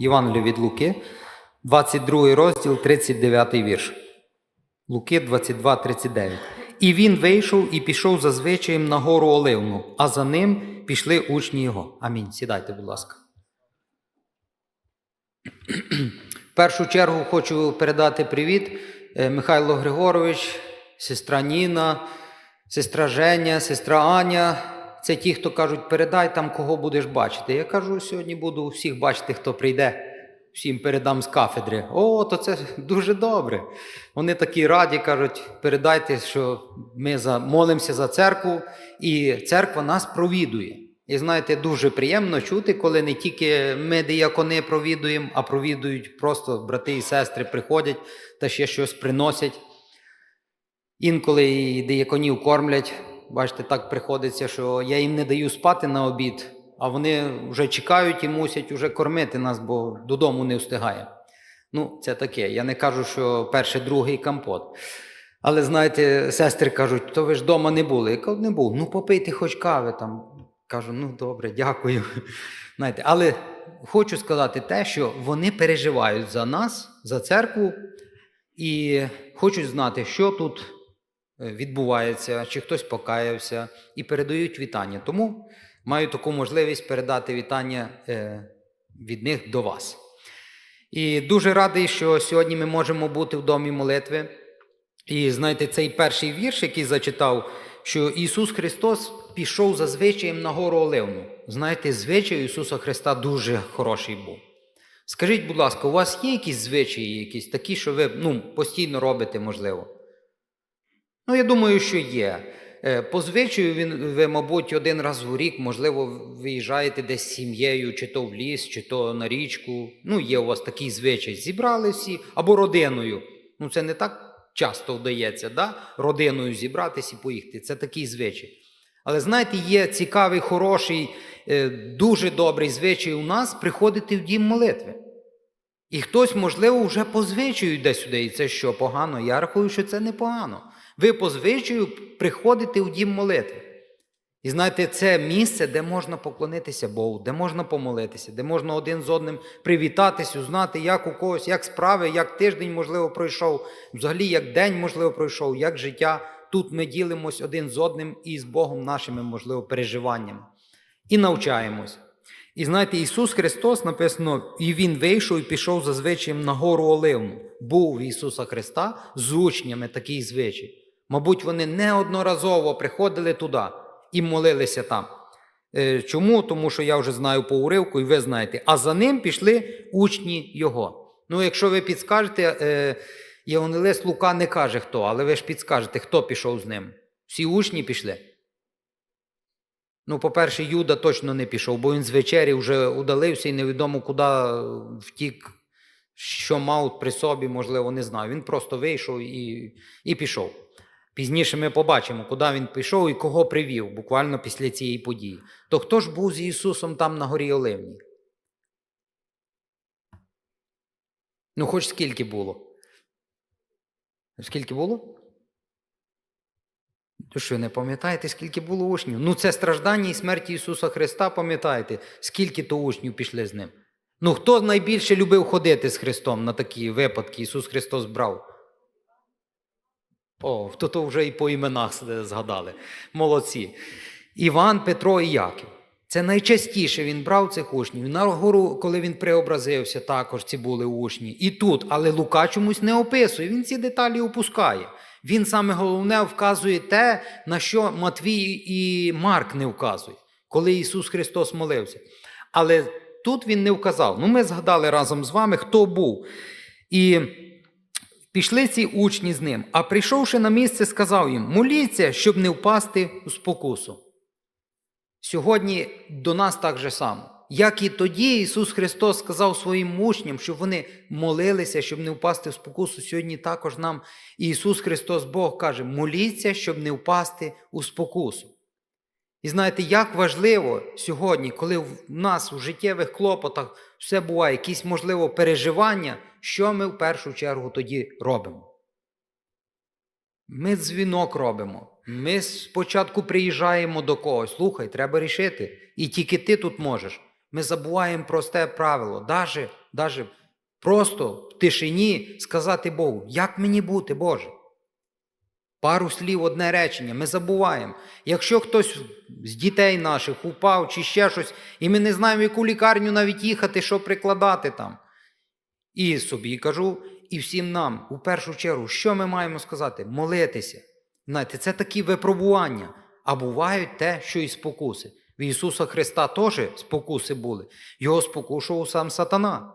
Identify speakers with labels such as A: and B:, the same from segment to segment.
A: Євангелію від Луки, 22 розділ, 39 вірш. Луки 22, 39. І він вийшов і пішов за звичаєм на гору Оливну, а за ним пішли учні його. Амінь. Сідайте, будь ласка. В першу чергу хочу передати привіт е, Михайло Григорович, сестра Ніна, сестра Женя, сестра Аня. Це ті, хто кажуть, передай там, кого будеш бачити. Я кажу, сьогодні буду всіх бачити, хто прийде. Всім передам з кафедри. О, то це дуже добре. Вони такі раді кажуть, передайте, що ми молимося за церкву, і церква нас провідує. І знаєте, дуже приємно чути, коли не тільки ми диякони провідуємо, а провідують просто брати і сестри приходять та ще щось приносять. Інколи і дияконів кормлять. Бачите, так приходиться, що я їм не даю спати на обід, а вони вже чекають і мусять вже кормити нас, бо додому не встигає. Ну, це таке. Я не кажу, що перший, другий компот. Але знаєте, сестри кажуть, то ви ж вдома не були. Я кажу, не був. Ну, попийте хоч кави там. Кажу, ну добре, дякую. Знаєте, але хочу сказати те, що вони переживають за нас, за церкву, і хочуть знати, що тут відбувається, чи хтось покаявся, і передають вітання. Тому маю таку можливість передати вітання е, від них до вас. І дуже радий, що сьогодні ми можемо бути в домі молитви. І знаєте, цей перший вірш, який зачитав, що Ісус Христос пішов за звичаєм на гору Оливну. Знаєте, звичай Ісуса Христа дуже хороший був. Скажіть, будь ласка, у вас є якісь звичаї, якісь такі, що ви ну, постійно робите, можливо? Ну, я думаю, що є. Е, По звичаю він, ви, мабуть, один раз в рік, можливо, виїжджаєте десь з сім'єю, чи то в ліс, чи то на річку. Ну, є у вас такий звичай. Зібрали всі або родиною. Ну, це не так часто вдається, да? родиною зібратися і поїхати. Це такий звичай. Але знаєте, є цікавий, хороший, е, дуже добрий звичай у нас приходити в дім молитви. І хтось, можливо, вже по звичаю йде сюди. І це що погано? Я рахую, що це непогано. Ви по звичаю приходите в дім молитви. І знаєте, це місце, де можна поклонитися Богу, де можна помолитися, де можна один з одним привітатись, узнати, як у когось, як справи, як тиждень, можливо, пройшов, взагалі, як день, можливо, пройшов, як життя. Тут ми ділимось один з одним і з Богом нашими, можливо, переживаннями. І навчаємось. І знаєте, Ісус Христос написано, і Він вийшов і пішов за звичаєм на гору Оливну. Був Ісуса Христа з учнями такий звичай. Мабуть, вони неодноразово приходили туди і молилися там. Е, Чому? Тому що я вже знаю по уривку, і ви знаєте. А за ним пішли учні Його. Ну, якщо ви підскажете, е, Євангелист Лука не каже хто, але ви ж підскажете, хто пішов з ним. Всі учні пішли. Ну, по-перше, Юда точно не пішов, бо він з вечері вже удалився і невідомо куди втік, що мав при собі, можливо, не знаю. Він просто вийшов і, і пішов. Пізніше ми побачимо, куди він пішов і кого привів, буквально після цієї події. То хто ж був з Ісусом там на горі Оливній? Ну, хоч скільки було? Скільки було? То що, не пам'ятаєте, скільки було учнів? Ну, це страждання і смерть Ісуса Христа, пам'ятаєте, скільки то учнів пішли з ним. Ну, хто найбільше любив ходити з Христом на такі випадки Ісус Христос брав? О, то то вже і по іменах згадали. Молодці. Іван, Петро і Яків. Це найчастіше він брав цих учнів. На гору, коли він преобразився, також ці були учні. І тут, але Лука чомусь не описує, він ці деталі опускає. Він саме головне вказує те, на що Матвій і Марк не вказують, коли Ісус Христос молився. Але тут він не вказав. Ну, ми згадали разом з вами, хто був. І пішли ці учні з ним. А прийшовши на місце, сказав їм: моліться, щоб не впасти у спокусу. Сьогодні до нас так же само. Як і тоді Ісус Христос сказав своїм учням, щоб вони молилися, щоб не впасти в спокусу. Сьогодні також нам Ісус Христос Бог каже: моліться, щоб не впасти у спокусу. І знаєте, як важливо сьогодні, коли в нас у життєвих клопотах все буває, якісь, можливо, переживання, що ми в першу чергу тоді робимо? Ми дзвінок робимо. Ми спочатку приїжджаємо до когось. Слухай, треба рішити. І тільки ти тут можеш. Ми забуваємо просте правило, даже, даже просто в тишині сказати Богу, як мені бути, Боже? Пару слів, одне речення, ми забуваємо. Якщо хтось з дітей наших упав чи ще щось, і ми не знаємо, в яку лікарню навіть їхати, що прикладати там. І собі кажу, і всім нам, у першу чергу, що ми маємо сказати? Молитися. Знаєте, це такі випробування. А бувають те, що і спокуси. В Ісуса Христа теж спокуси були. Його спокушував сам сатана.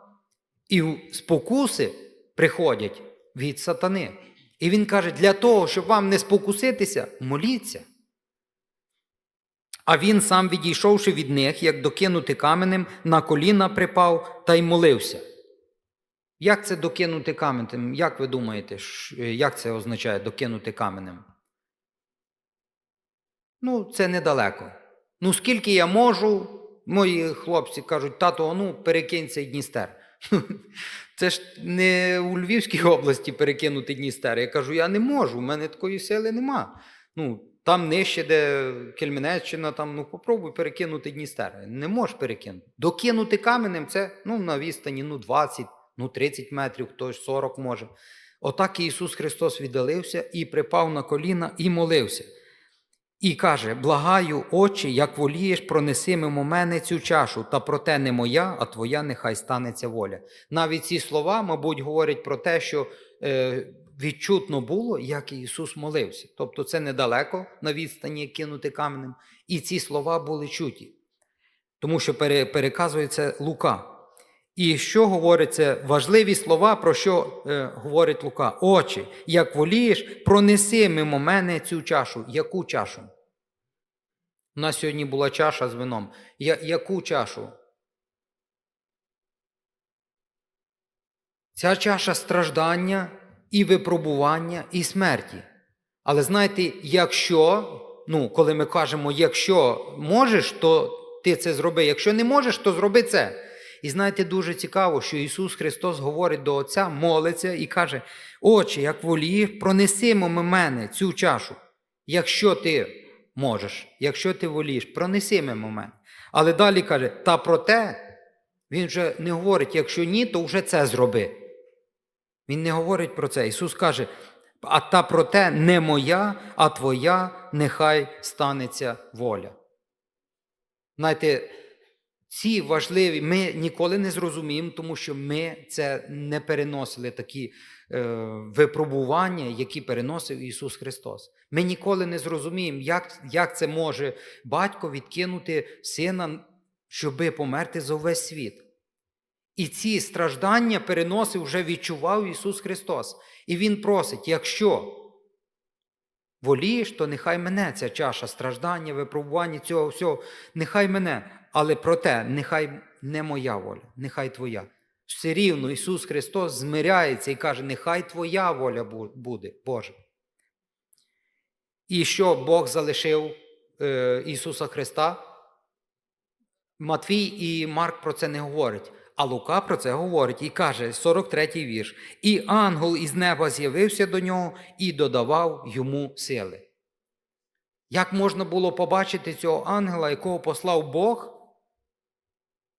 A: І спокуси приходять від сатани. І він каже: для того, щоб вам не спокуситися, моліться. А він сам, відійшовши від них, як докинути каменем, на коліна припав та й молився. Як це докинути каменем? Як ви думаєте, як це означає докинути каменем? Ну, це недалеко. Ну, скільки я можу, мої хлопці кажуть, тато, ну, перекинь цей Дністер. Це ж не у Львівській області перекинути Дністер. Я кажу, я не можу, в мене такої сили нема. Ну, там нижче, де Кельменеччина, там, ну попробуй перекинути Дністер. Не можеш перекинути. Докинути каменем це ну, на відстані ну, 20, ну 30 метрів, хтось 40 може. Отак Ісус Христос віддалився і припав на коліна і молився. І каже: Благаю, Отче, як волієш, пронеси мимо мене цю чашу, та проте не моя, а твоя нехай станеться воля. Навіть ці слова, мабуть, говорять про те, що е, відчутно було, як Ісус молився. Тобто це недалеко на відстані кинути каменем. І ці слова були чуті. Тому що пере, переказує це Лука. І що говориться, важливі слова, про що е, говорить Лука? Очі, як волієш, пронеси мимо мене цю чашу. Яку чашу? У нас сьогодні була чаша з вином. Я, яку чашу? Ця чаша страждання і випробування, і смерті. Але знаєте, якщо, ну, коли ми кажемо, якщо можеш, то ти це зроби. Якщо не можеш, то зроби це. І знаєте, дуже цікаво, що Ісус Христос говорить до Отця, молиться і каже: Отче, як волієш, пронеси мимо мене цю чашу. Якщо ти можеш, якщо ти волієш, пронеси мимо мене. Але далі каже, та проте, він вже не говорить, якщо ні, то вже це зроби. Він не говорить про це. Ісус каже, а та проте не моя, а твоя, нехай станеться воля. Знаєте, ці важливі, ми ніколи не зрозуміємо, тому що ми це не переносили такі е, випробування, які переносив Ісус Христос. Ми ніколи не зрозуміємо, як, як це може батько відкинути сина, щоби померти за весь світ. І ці страждання переносив, вже відчував Ісус Христос. І Він просить, якщо волієш, то нехай мене ця чаша страждання, випробування цього всього, нехай мене. Але проте, нехай не моя воля, нехай Твоя. Все рівно Ісус Христос змиряється і каже, нехай Твоя воля буде, Боже. І що Бог залишив е, Ісуса Христа? Матвій і Марк про це не говорять. А Лука про це говорить і каже, 43-й вірш. І ангел із неба з'явився до нього і додавав йому сили. Як можна було побачити цього ангела, якого послав Бог?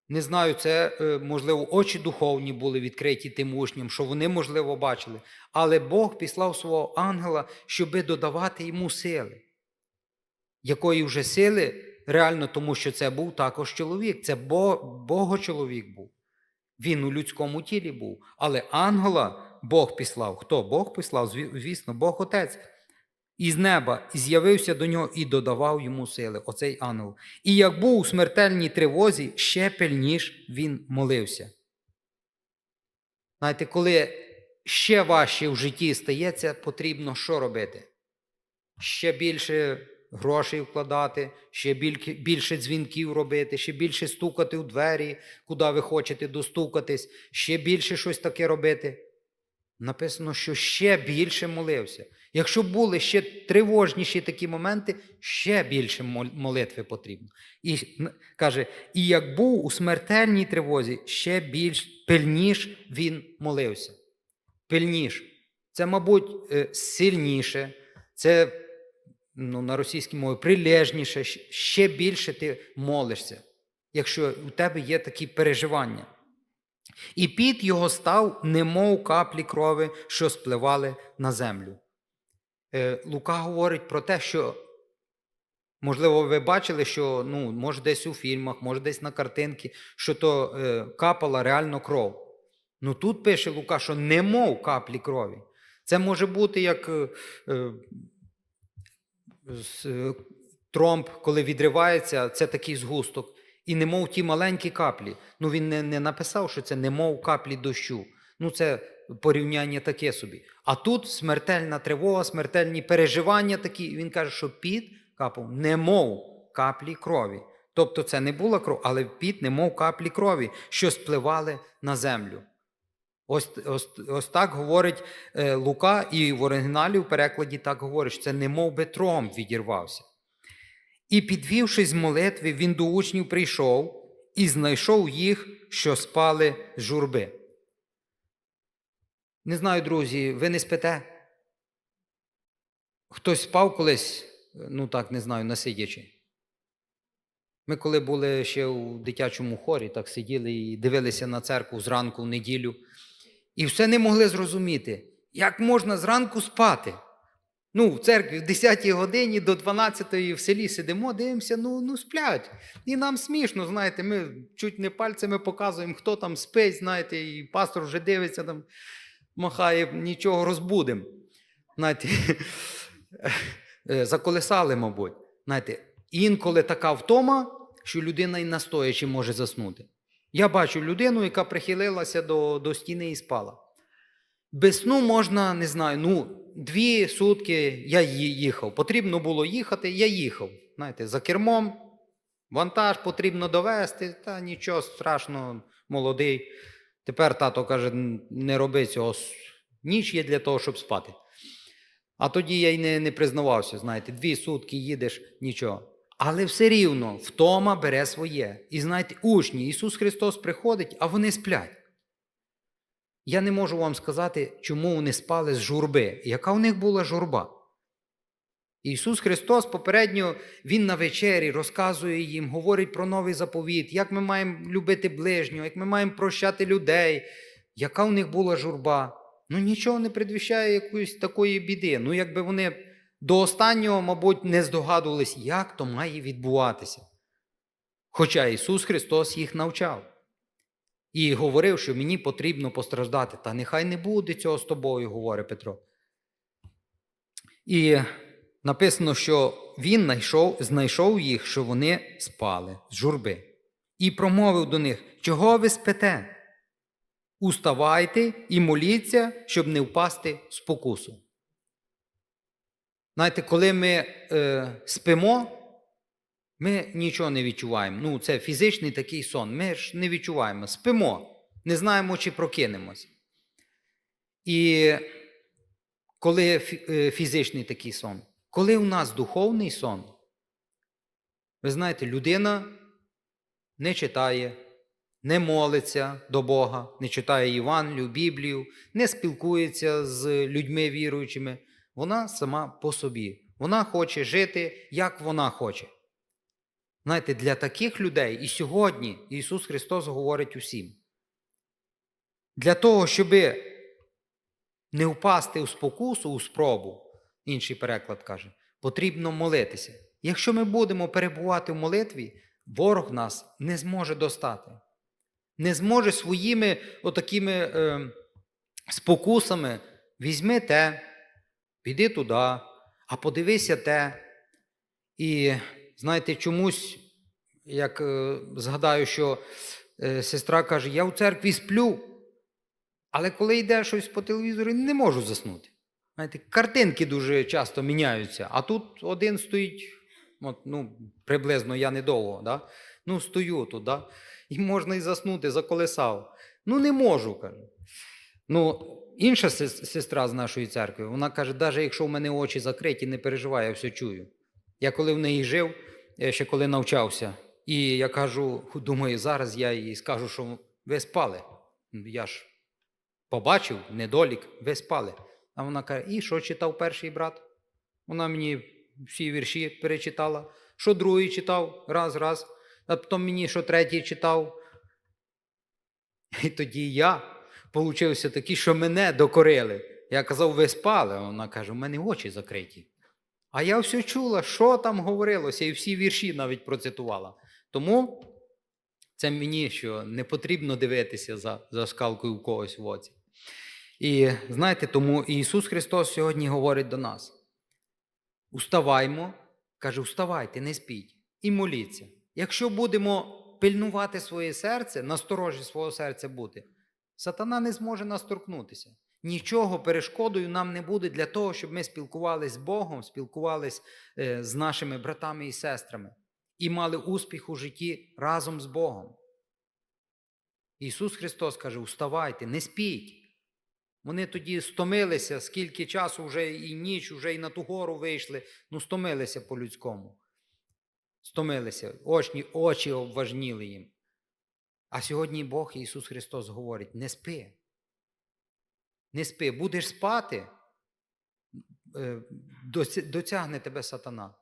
A: Не знаю, це, е, можливо, очі духовні були відкриті тим учням, що вони, можливо, бачили. Але Бог післав свого ангела, щоби додавати йому сили. Якої вже сили? Реально, тому що це був також чоловік, це Богочоловік був. Він у людському тілі був. Але ангела Бог післав. Хто Бог післав? Звісно, Бог Отець. Із неба з'явився до нього і додавав йому сили, оцей ангел. І як був у смертельній тривозі, ще пильніш він молився. Знаєте, коли ще важче в житті стається, потрібно що робити? Ще більше грошей вкладати, ще більше дзвінків робити, ще більше стукати у двері, куди ви хочете достукатись, ще більше щось таке робити. Написано, що ще більше молився. Якщо були ще тривожніші такі моменти, ще більше молитви потрібно. І каже, і як був у смертельній тривозі, ще більш пильніш він молився. Пильніш. Це, мабуть, е, сильніше, це ну, на російській мові прилежніше, ще більше ти молишся. якщо у тебе є такі переживання. І під його став, немов каплі крови, що спливали на землю. Е, Лука говорить про те, що, можливо, ви бачили, що ну, може десь у фільмах, може десь на картинці, що то е, капала реально кров. Ну тут пише Лука, що немов каплі крові. Це може бути як е, е, е, тромб, коли відривається, це такий згусток. І немов ті маленькі каплі. Ну він не, не написав, що це немов каплі дощу. Ну це порівняння таке собі. А тут смертельна тривога, смертельні переживання такі. Він каже, що під капав немов каплі крові. Тобто це не була кров, але під немов каплі крові, що спливали на землю. Ось, ось, ось так говорить е, Лука, і в оригіналі в перекладі так говорить, що це немов би тромб відірвався. І, підвівшись з молитви, він до учнів прийшов і знайшов їх, що спали з журби. Не знаю, друзі, ви не спите? Хтось спав колись, ну так не знаю, насидячи. Ми, коли були ще у дитячому хорі, так сиділи і дивилися на церкву зранку в неділю, і все не могли зрозуміти, як можна зранку спати. Ну, в церкві в 10 годині до 12 в селі сидимо, дивимося, ну, ну сплять. І нам смішно, знаєте, ми чуть не пальцями показуємо, хто там спить, знаєте, і пастор вже дивиться, там, махає, нічого розбудем. Знаєте, е, заколесали, мабуть. Знаєте, інколи така втома, що людина і настоячи може заснути. Я бачу людину, яка прихилилася до, до стіни і спала. Без сну можна, не знаю, ну, дві сутки я їхав. Потрібно було їхати, я їхав. Знаєте, за кермом, вантаж потрібно довести, та нічого страшного, молодий. Тепер тато каже, не роби цього. Ніч є для того, щоб спати. А тоді я й не, не признавався, знаєте, дві сутки їдеш, нічого. Але все рівно втома бере своє. І знаєте, учні, Ісус Христос приходить, а вони сплять. Я не можу вам сказати, чому вони спали з журби. Яка у них була журба? Ісус Христос попередньо Він на вечері розказує їм, говорить про новий заповіт, як ми маємо любити ближнього, як ми маємо прощати людей, яка у них була журба. Ну нічого не предвіщає якоїсь такої біди. Ну, якби вони до останнього, мабуть, не здогадувались, як то має відбуватися. Хоча Ісус Христос їх навчав. І говорив, що мені потрібно постраждати. Та нехай не буде цього з тобою, говорить Петро. І написано, що він знайшов, знайшов їх, що вони спали з журби, і промовив до них: Чого ви спите? Уставайте і моліться, щоб не впасти в спокусу. Знаєте, коли ми е, спимо, ми нічого не відчуваємо. Ну, це фізичний такий сон. Ми ж не відчуваємо. Спимо, не знаємо, чи прокинемось. І коли е, фізичний такий сон, коли у нас духовний сон, ви знаєте, людина не читає, не молиться до Бога, не читає Євангелію, Біблію, не спілкується з людьми віруючими. Вона сама по собі. Вона хоче жити, як вона хоче. Знаєте, для таких людей і сьогодні Ісус Христос говорить усім. Для того, щоб не впасти у спокусу, у спробу, інший переклад каже, потрібно молитися. Якщо ми будемо перебувати в молитві, ворог нас не зможе достати. Не зможе своїми отакими е, спокусами візьми те, піди туди, а подивися те. І знаєте, чомусь, як е, згадаю, що е, сестра каже, я у церкві сплю, але коли йде щось по телевізору, не можу заснути. Знаєте, картинки дуже часто міняються, а тут один стоїть, от, ну, приблизно я недовго, да? ну, стою тут, да? і можна і заснути, заколесав. Ну, не можу, каже. Ну, інша сестра з нашої церкви, вона каже, навіть якщо в мене очі закриті, не переживай, я все чую. Я коли в неї жив, е, ще коли навчався, і я кажу, думаю, зараз я їй скажу, що ви спали. Я ж побачив недолік, ви спали. А вона каже, і що читав перший брат? Вона мені всі вірші перечитала. Що другий читав раз, раз. А потім мені що третій читав. І тоді я получився такий, що мене докорили. Я казав, ви спали. Вона каже, у мене очі закриті. А я все чула, що там говорилося, і всі вірші навіть процитувала. Тому це мені що не потрібно дивитися за, за скалкою в когось в оці. І знаєте, тому Ісус Христос сьогодні говорить до нас: уставаймо, каже, уставайте, не спіть і моліться. Якщо будемо пильнувати своє серце, насторожі свого серця бути, сатана не зможе нас торкнутися. Нічого перешкодою нам не буде для того, щоб ми спілкувалися з Богом, спілкувалися е, з нашими братами і сестрами і мали успіх у житті разом з Богом. Ісус Христос каже: уставайте, не спіть. Вони тоді стомилися, скільки часу вже і ніч, вже і на ту гору вийшли, ну стомилися по-людському. Стомилися, очі, очі обважніли їм. А сьогодні Бог Ісус Христос говорить: не спи. Не спи, будеш спати, е, доцягне тебе сатана.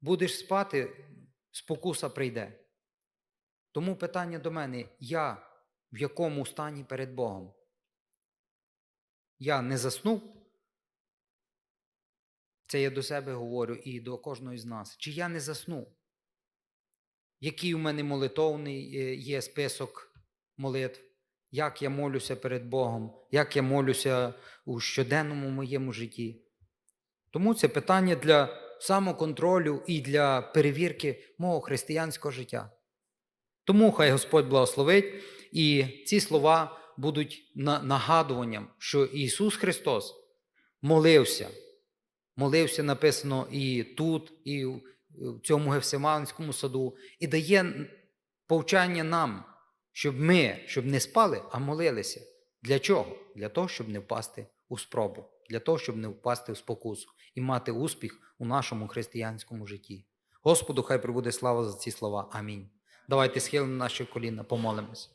A: Будеш спати, спокуса прийде. Тому питання до мене: я в якому стані перед Богом? Я не заснув. Це я до себе говорю і до кожного з нас. Чи я не заснув? Який у мене молитовний е, є список молитв? Як я молюся перед Богом, як я молюся у щоденному моєму житті? Тому це питання для самоконтролю і для перевірки мого християнського життя. Тому хай Господь благословить, і ці слова будуть на- нагадуванням, що Ісус Христос молився. Молився написано і тут, і в цьому Гефсиманському саду, і дає повчання нам, щоб ми, щоб не спали, а молилися. Для чого? Для того, щоб не впасти у спробу, для того, щоб не впасти в спокусу і мати успіх у нашому християнському житті. Господу, хай прибуде слава за ці слова. Амінь. Давайте схилимо наші коліна, помолимося.